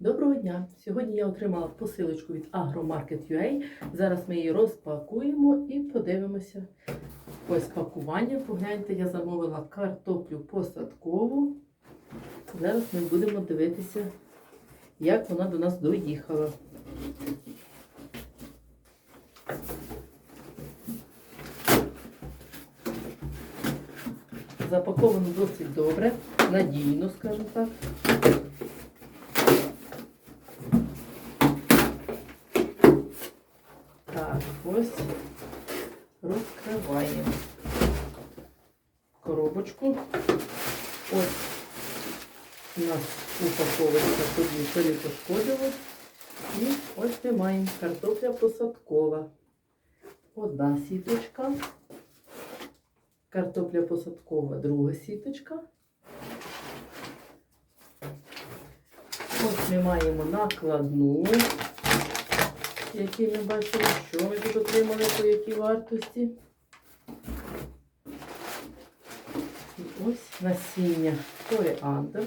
Доброго дня! Сьогодні я отримала посилочку від Agromarket.ua. Зараз ми її розпакуємо і подивимося. Ось пакування. Погляньте, я замовила картоплю посадкову. Зараз ми будемо дивитися, як вона до нас доїхала. Запаковано досить добре, надійно, скажімо так. Так, ось розкриваємо коробочку. Ось у нас упаковочка тоді перепошкодила. І ось ми маємо картопля посадкова. Одна сіточка. Картопля посадкова, друга сіточка. Ось ми маємо накладну, які ми бачимо, що ми тут отримали по якій вартості. І ось насіння коріандр.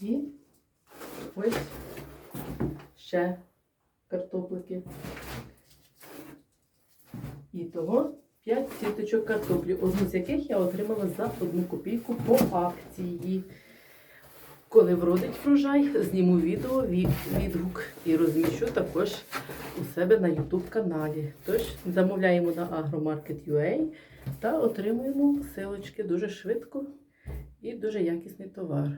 І ось ще картоплики. І того 5 сіточок картоплі, одну з яких я отримала за одну копійку по акції. Коли вродить врожай, зніму відео, відгук і розміщу також у себе на YouTube каналі. Тож замовляємо на Agromarket.ua та отримуємо силочки дуже швидко і дуже якісний товар.